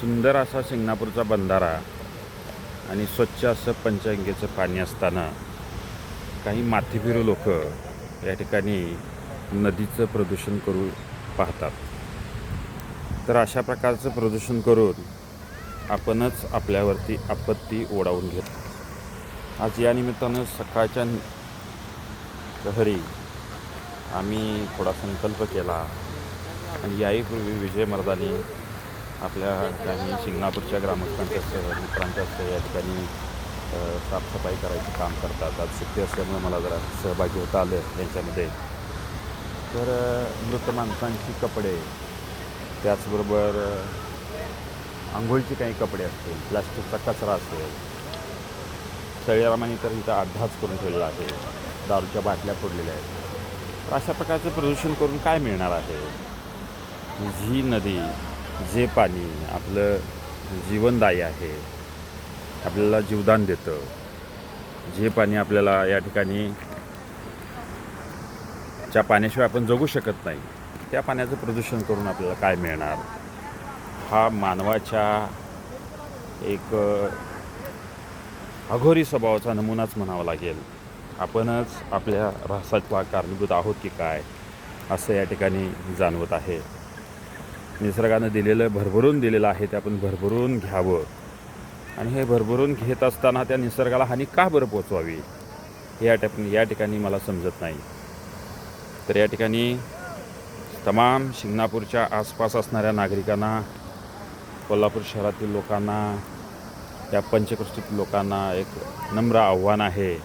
सुंदर असा शिंगणापूरचा बंधारा आणि स्वच्छ असं पंचगंगेचं पाणी असताना काही माथेफिरू लोक या ठिकाणी नदीचं प्रदूषण करू पाहतात. तर अशा प्रकारचं प्रदूषण करून आपणच आपल्यावरती आपत्ती ओढावून घेतो. आज या निमित्तानं सकाळच्या प्रहरी आम्ही थोडा संकल्प केला आणि याही पूर्वी विजय मर्दानी आपल्या काही शिंगणापूरच्या ग्रामस्थांच्या मित्रांच्या या ठिकाणी साफसफाई करायचं काम करतात. आज सुट्टी असल्यामुळे मला जरा सहभागी होता आलं यांच्यामध्ये तर मृत माणसांची कपडे त्याचबरोबर आंघोळीचे काही कपडे असतील प्लास्टिकचा कचरा असेल सगळ्यामाने तर इथं अड्डाच करून ठेवलेला आहे दारूच्या बाटल्या फोडलेल्या आहेत. तर अशा प्रकारचं प्रदूषण करून काय मिळणार आहे? झी नदी जे पाणी आपलं जीवनदायी आहे आपल्याला जीवदान देतं जे पाणी आपल्याला या ठिकाणी ज्या पाण्याशिवाय आपण जगू शकत नाही त्या पाण्याचं प्रदूषण करून आपल्याला काय मिळणार? हा मानवाच्या एक अघोरी स्वभावाचा नमुनाच म्हणावा लागेल. आपणच आपल्या ऱ्हासाला कारणीभूत आहोत की काय असं या ठिकाणी जाणवत आहे. निसर्गानं दिलेलं भरभरून दिलेलं आहे ते आपण भरभरून घ्यावं. आणि हे भरभरून घेत असताना त्या निसर्गाला हानी का बरं पोचवावी हे या टप या ठिकाणी मला समजत नाही. तर या ठिकाणी तमाम शिंगणापूरच्या आसपास असणाऱ्या नागरिकांना कोल्हापूर शहरातील लोकांना या पंचकृषीतील लोकांना एक नम्र आव्हान आहे.